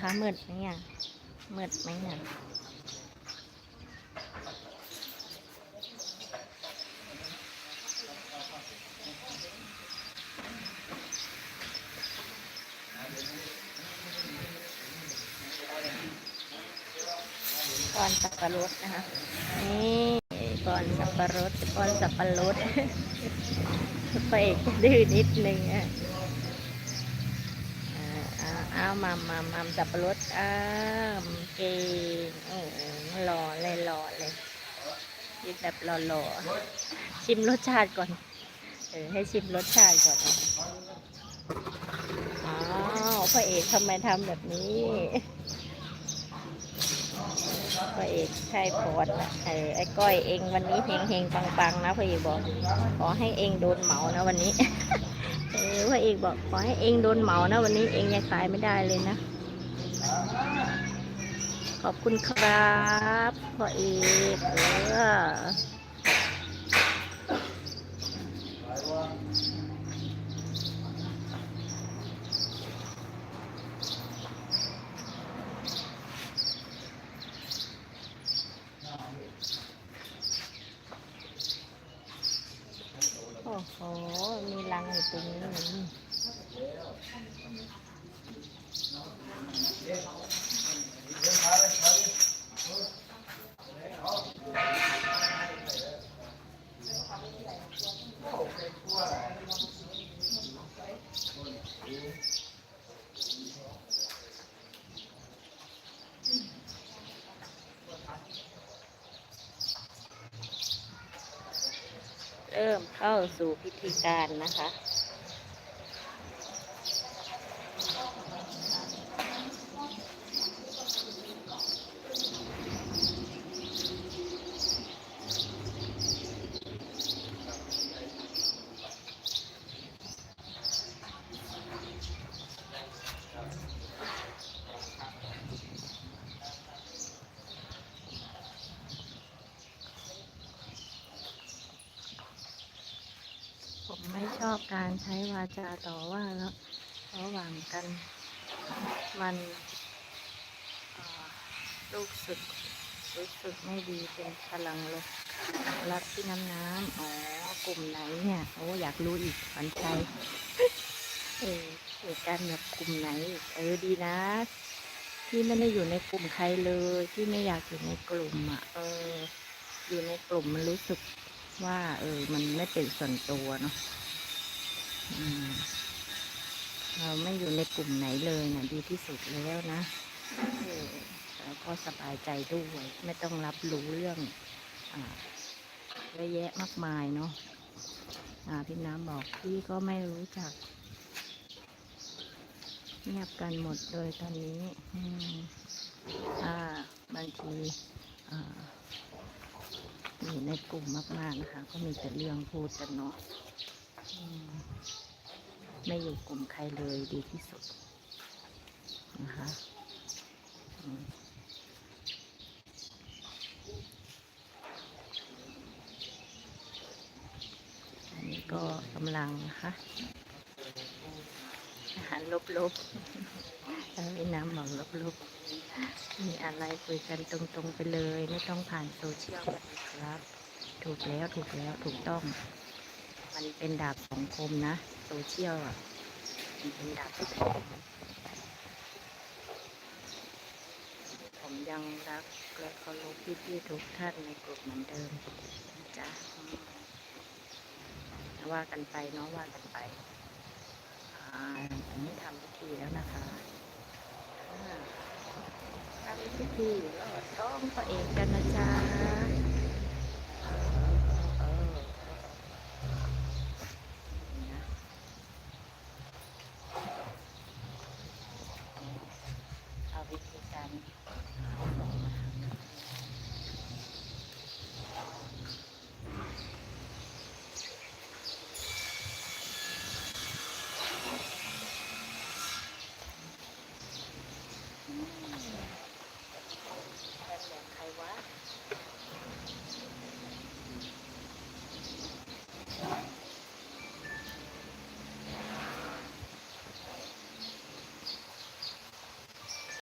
คะมืดไหมอะมืดไหมอะก้อนสับปะรดนะคะ นี่ก้อนสับปะรดก้อนสับปะรดพระเอกดื้อนิดนึงอะ อาเอามามามาสับปะรดอ้ามเก่งโอ้หล่อเลยหล่อเลยยิบแบบหล่อหล่อๆชิมรสชาติก่อนเออให้ชิมรสชาติก่อนนะอ้าวพระเอกทำไมทำแบบนี้พระเอกใช่พอดนะเออไอ้ก้อยเองวันนี้เฮงเฮงปังปังๆนะพระเอกบอกขอให้เองโดนเหมานะวันนี้ พระเอกบอกขอให้เองโดนเหมานะวันนี้เองยังขายไม่ได้เลยนะ ขอบคุณครับพ่อเอกเออโอ้โห มีรังอยู่ตรงนี้ เริ่มเข้าสู่พิธีการนะคะ ไม่ชอบการใช้วาจาต่อว่าแล้วระหว่างกัน มันเอ่อลูกสุดรู้สึกไม่ดีเป็นพลังลบรักที่น้ำน้ำอ๋อกลุ่มไหนเนี่ยโอ้อยากรู้อีกฝันใจเออเหตุการณ์แบบกลุ่มไหนเออดีนะที่ไม่ได้อยู่ในกลุ่มใครเลยที่ไม่อยากอยู่ในกลุ่มอะเออ อยู่ในกลุ่มมันรู้สึกว่า เออ มันไม่เป็นส่วนตัวเนาะ เราไม่อยู่ในกลุ่มไหนเลยนะดีที่สุดแล้วนะแล้วก็สบายใจด้วย ไม่ต้องรับรู้เรื่องเยอะแยะมากมายเนาะพี่น้ำบอกพี่ก็ไม่รู้จักเงียบกันหมดเลยตอนนี้บางทีอยู่ในกลุ่มมากๆนะคะ ก็มีแต่เรื่องพูดกันเนาะ ไม่อยู่กลุ่มใครเลยดีที่สุดนะคะอันนี้ก็กำลังนะคะอาหารลบๆแล้วมีน้ำหมองลบๆ มีอะไรคุยกันตรงๆไปเลย ไม่ต้องผ่านโซเชียลครับ ถูกแล้วถูกแล้วถูกต้อง มันเป็นดาบสองคมนะโซเชียลอะมันเป็นดาบสองคมผมยังรักและเคารพพี่ๆทุกท่านในกลุ่มเหมือนเดิมจ๊ะว่ากันไปเนาะว่ากันไปอันนี้ทำพิธีแล้วนะคะอ่าทำพิธีรอดท้องพระเอกกันนะจ๊ะ